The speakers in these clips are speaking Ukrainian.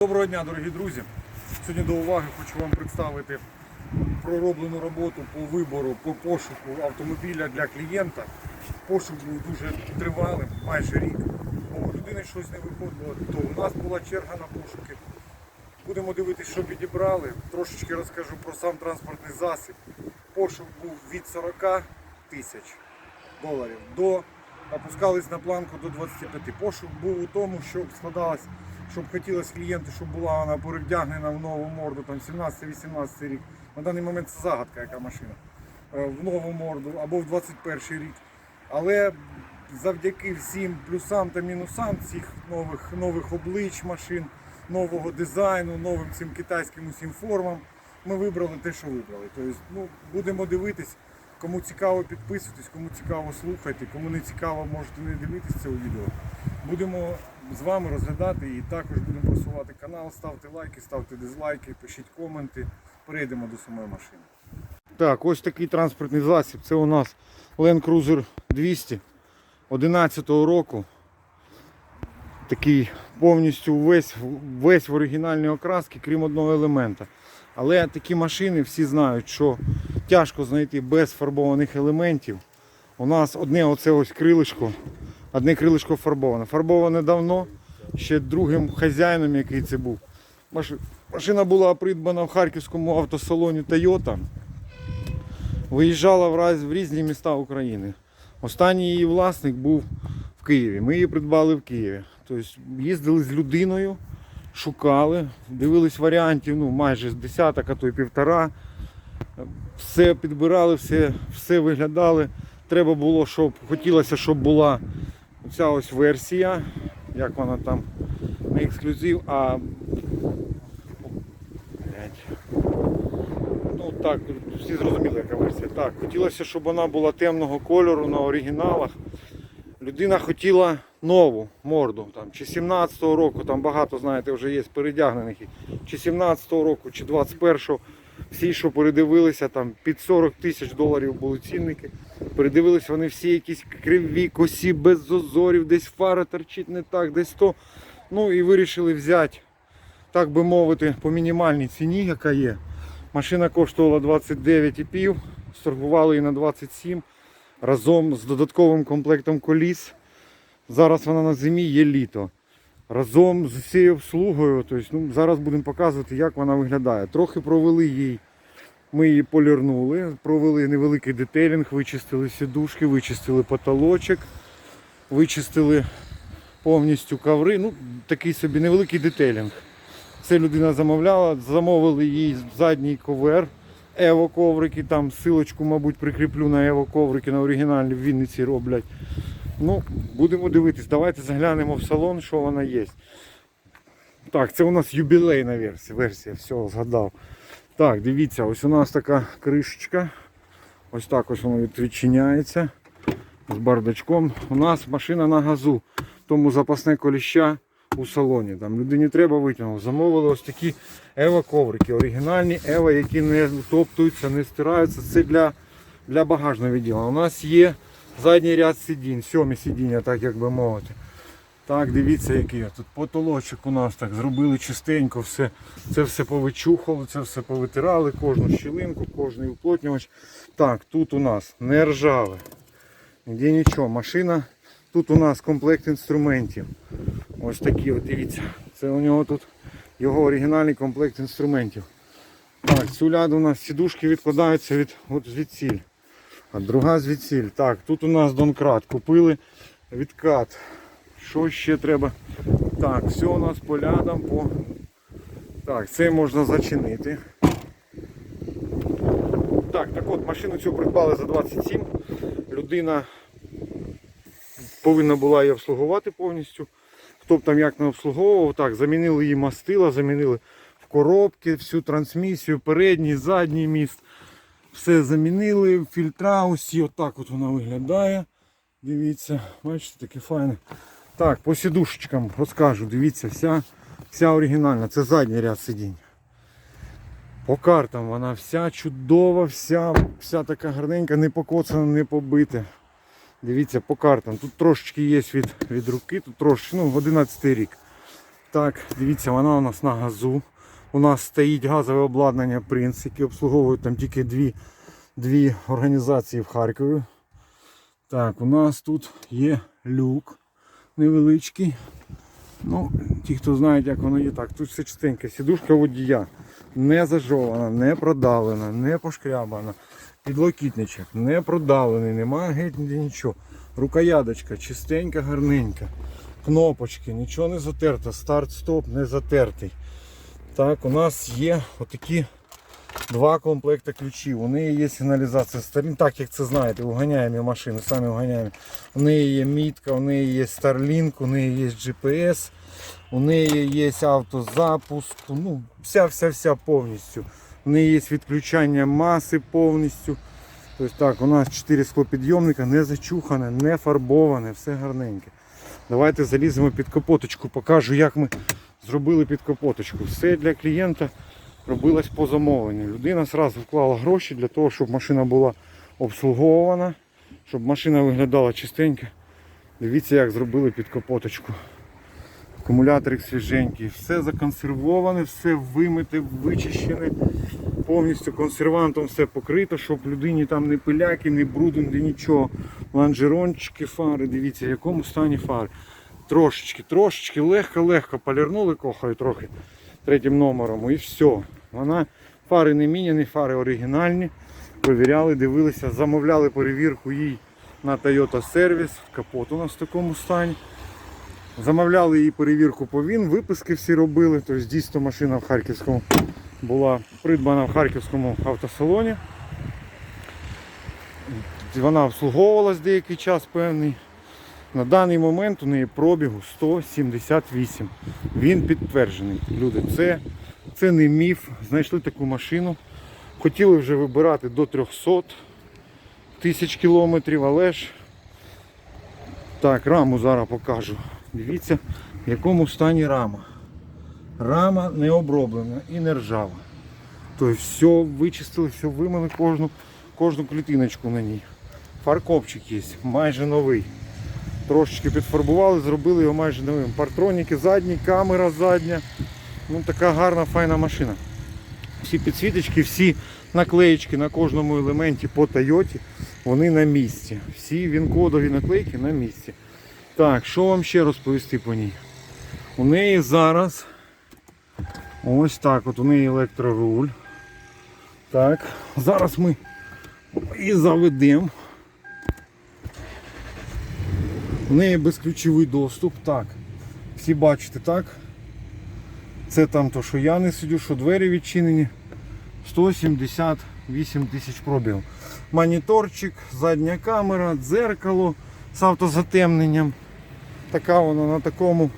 Доброго дня, дорогі друзі. Сьогодні до уваги хочу вам представити пророблену роботу по вибору, по пошуку автомобіля для клієнта. Пошук був дуже тривалим, майже рік. Бо у людини щось не виходило, то у нас була черга на пошуки. Будемо дивитися, що підібрали. Трошечки розкажу про сам транспортний засіб. Пошук був від 40 тисяч доларів до опускались на планку до 25. Пошук був у тому, щоб складалось, щоб хотілося клієнту, щоб була вона перевдягнена в нову морду, там 17-18 рік. На даний момент це загадка, яка машина. Е, В нову морду або в 21 рік. Але завдяки всім плюсам та мінусам цих нових, нових облич машин, нового дизайну, новим цим китайським усім формам, ми вибрали те, що вибрали. Тобто, ну, будемо дивитись. Кому цікаво, підписуйтесь, кому цікаво слухайте, кому не цікаво, можете не дивитися це відео. Будемо з вами розглядати і також будемо просувати канал. Ставте лайки, ставте дизлайки, пишіть коменти. Перейдемо до самої машини. Так, ось такий транспортний засіб. Це у нас Land Cruiser 200 11 року. Такий повністю весь, весь в оригінальній окрасці, крім одного елемента. Але такі машини всі знають, що тяжко знайти без фарбованих елементів. У нас одне оце ось крилишко, одне крилишко фарбоване. Фарбоване давно, ще другим хазяїном, який це був. Машина була придбана в харківському автосалоні Toyota. Виїжджала в раз- в різні міста України. Останній її власник був в Києві. Ми її придбали в Києві. Тобто їздили з людиною, шукали, дивились варіантів, ну майже з десяток, а то й півтора. Все підбирали, все, все виглядали. Треба було, щоб хотілося, щоб була ця ось версія, як вона там не ексклюзив, а Ну так, всі зрозуміли, яка версія. Так, хотілося, щоб вона була темного кольору на оригіналах. Людина хотіла нову морду, там, чи 17-го року, там багато, знаєте, вже є передягнених, чи 17-го року, чи 21-го. Всі, що передивилися, там під 40 тисяч доларів були цінники. Передивилися вони всі якісь криві, косі, без зазорів, десь фара торчить не так, десь то. Ну і вирішили взяти, так би мовити, по мінімальній ціні, яка є. Машина коштувала 29,5, сторгували її на 27 разом з додатковим комплектом коліс. Зараз вона на зимі є літо. Разом з усією обслугою, тобто, ну, зараз будемо показувати, як вона виглядає. Трохи провели їй, ми її полірнули, провели невеликий детелінг, вичистили сідушки, вичистили потолочок, вичистили повністю коври. Ну, такий собі невеликий детелінг. Це людина замовляла, замовили їй задній ковер. Ево коврики, там силочку, мабуть, прикріплю на Ево коврики на оригінальні в Вінниці роблять. Ну, будемо дивитись. Давайте заглянемо в салон, що вона є. Так, це у нас юбілейна версія. версія. Все, згадав. Так, дивіться, ось у нас така кришечка. Ось так ось воно відчиняється. З бардачком. У нас машина на газу. Тому запасне коліща у салоні. Там людині треба витягнув. Замовили ось такі ева коврики. Оригінальні ева, які не топтуються, не стираються. Це для, для багажного відділу. У нас є задній ряд сидінь, сьомі сидіння, так як би мовити. Так, дивіться, який тут потолочок у нас так зробили чистенько, все, це все повичухали, це все повитирали, кожну щілинку, кожний уплотнювач. Так, тут у нас не ржаве. Ніде нічого. Машина. Тут у нас комплект інструментів. Ось такі, от дивіться. Це у нього тут його оригінальний комплект інструментів. Так, цю ляду у нас сідушки відкладаються від от звідсіль. А друга звідсіль. Так, тут у нас донкрат. Купили відкат. Що ще треба? Так, все у нас по лядам. По... Так, це можна зачинити. Так, так от машину цю придбали за 27. Людина повинна була її обслугувати повністю. Хто б там як не обслуговував, так, замінили її мастила, замінили в коробки, всю трансмісію, передній, задній міст. Все замінили, фільтра усі, отак от вона виглядає. Дивіться, бачите, таке файне. Так, по сідушечкам розкажу, дивіться, вся, вся оригінальна, це задній ряд сидінь. По картам вона вся чудова, вся, вся така гарненька, не покоцана, не побита. Дивіться по картам. Тут трошечки є від, від руки, тут трошечки, ну 11 рік. Так, дивіться, вона у нас на газу. У нас стоїть газове обладнання Принц, яке обслуговують там тільки дві, дві організації в Харкові. Так, у нас тут є люк невеличкий. Ну, ті, хто знають, як воно є, так, тут все чистенько. Сідушка водія не зажована, не продавлена, не пошкрябана. Підлокітничок не продавлений, немає геть нічого. Рукоядочка чистенька, гарненька. Кнопочки, нічого не затерто. Старт-стоп не затертий. Так, у нас є отакі два комплекти ключів. У неї є сигналізація сторін, так як це знаєте, уганяємо машини, самі уганяємо. У неї є мітка, у неї є Starlink, у неї є GPS, у неї є автозапуск, ну, вся-вся-вся повністю. У неї є відключання маси повністю. Тобто так, у нас 4 склопідйомника, не зачухане, не фарбоване, все гарненьке. Давайте заліземо під капоточку, покажу, як ми зробили під капоточку. Все для клієнта робилось по замовленню. Людина одразу вклала гроші для того, щоб машина була обслуговувана, щоб машина виглядала чистенько. Дивіться, як зробили під капоточку. Акумуляторик свіженький, все законсервоване, все вимите, вичищене, повністю консервантом все покрито, щоб людині там не пиляки, не бруду, ні нічого. Ланжерончики, фари, дивіться, в якому стані фари. Трошечки, трошечки, легко-легко полірнули кохаю трохи третім номером і все. Вона фари не міняні, фари оригінальні. Провіряли, дивилися, замовляли перевірку їй на Toyota Service. Капот у нас в такому стані. Замовляли їй перевірку по ВІН, виписки всі робили. Тобто дійсно машина в Харківському була придбана в Харківському автосалоні. Вона обслуговувалась деякий час певний. На даний момент у неї пробігу 178. Він підтверджений. Люди, це, це не міф. Знайшли таку машину. Хотіли вже вибирати до 300 тисяч кілометрів, але ж так, раму зараз покажу. Дивіться, в якому стані рама. Рама не оброблена і не ржава. Тобто все вичистили, все вимили кожну, кожну клітиночку на ній. Фаркопчик є, майже новий. Трошечки підфарбували, зробили його майже новим. Партроніки задні, камера задня. Ну така гарна, файна машина. Всі підсвіточки, всі наклеїчки на кожному елементі по Тойоті, вони на місці. Всі він-кодові наклейки на місці. Так, що вам ще розповісти по ній? У неї зараз ось так от у неї електроруль. Так, зараз ми і заведемо. У неї безключовий доступ. Так. Всі бачите, так? Це там то, що я не сидю, що двері відчинені. 178 тисяч пробігів. Моніторчик, задня камера, дзеркало з автозатемненням. Така вона на такому,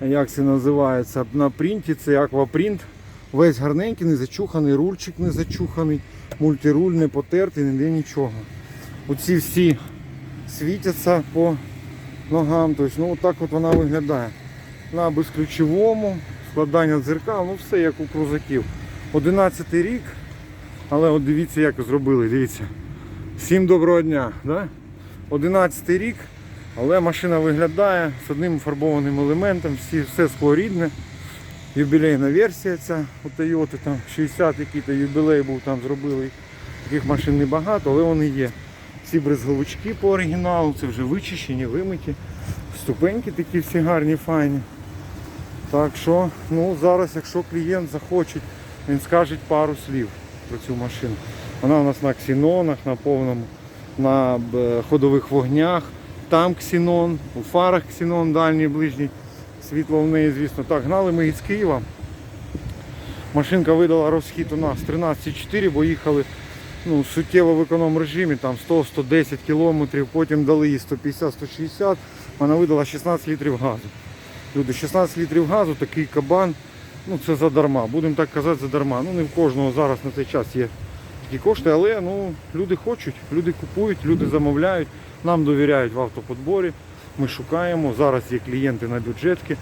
як це називається, на принті, це аквапринт. Весь гарненький, не зачуханий, рульчик не зачуханий, мультируль не потертий, ніде нічого. Оці всі світяться по ногам. Тобто, ну, отак от вона виглядає. На безключовому, складання дзеркал, ну все як у крузаків. 11 рік, але от дивіться, як зробили, дивіться. Всім доброго дня. Да? 11 рік, але машина виглядає з одним фарбованим елементом, всі, все скло рідне. Юбілейна версія ця у Toyota, там 60 який-то юбілей був, там зробили. Таких машин небагато, але вони є. Ці брезговички по оригіналу, це вже вичищені, вимиті. Ступеньки такі всі гарні, файні. Так що, ну зараз, якщо клієнт захоче, він скаже пару слів про цю машину. Вона у нас на ксенонах, на повному, на ходових вогнях, там ксенон, у фарах ксенон дальній, ближній. Світло в неї, звісно. Так, гнали ми із Києва. Машинка видала розхід у нас 13,4, бо їхали ну, суттєво в економ режимі, там 100-110 кілометрів, потім дали їй 150-160, вона видала 16 літрів газу. Люди, 16 літрів газу, такий кабан, ну це задарма, будемо так казати, задарма. Ну не в кожного зараз на цей час є такі кошти, але ну, люди хочуть, люди купують, люди замовляють, нам довіряють в автоподборі. Ми шукаємо, зараз є клієнти на бюджетки.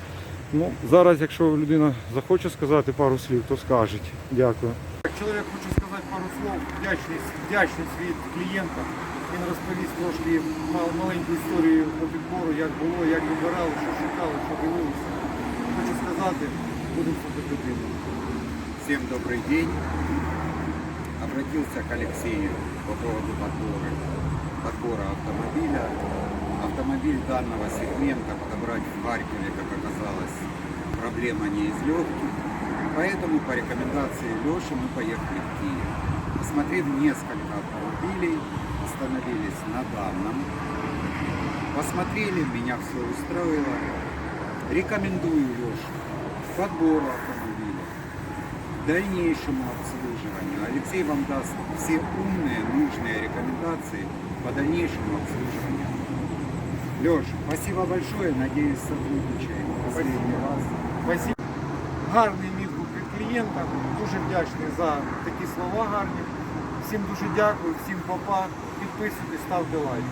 Ну, зараз, якщо людина захоче сказати пару слів, то скажуть. Дякую. Як чоловік хоче сказати пару слов, вдячність, вдячність від клієнта. Він розповість трошки мал- маленьку історію по підбору, як було, як вибирали, що шукали, що дивилися. Хочу сказати. сказати, будемо слухати людину. Всем добрый день. Обратился к Алексею по поводу подбора, подбора автомобиля. Автомобиль данного сегмента подобрать в Харькове, как оказалось, проблема не из легких. Поэтому по рекомендации Леши мы поехали в Киев. Посмотрев несколько автомобилей, остановились на данном. Посмотрели, меня все устроило. Рекомендую Лешу к подбору автомобиля дальнейшему обслуживанию. Алексей вам даст все умные, нужные рекомендации по дальнейшему обслуживанию. Леш, спасибо большое, надеюсь, сотрудничаем. Раз. Спасибо. Гарний відгук від клієнта. Дуже вдячний за такі слова гарні. Всім дуже дякую, всім папа. Підписуйтесь, ставте лайк.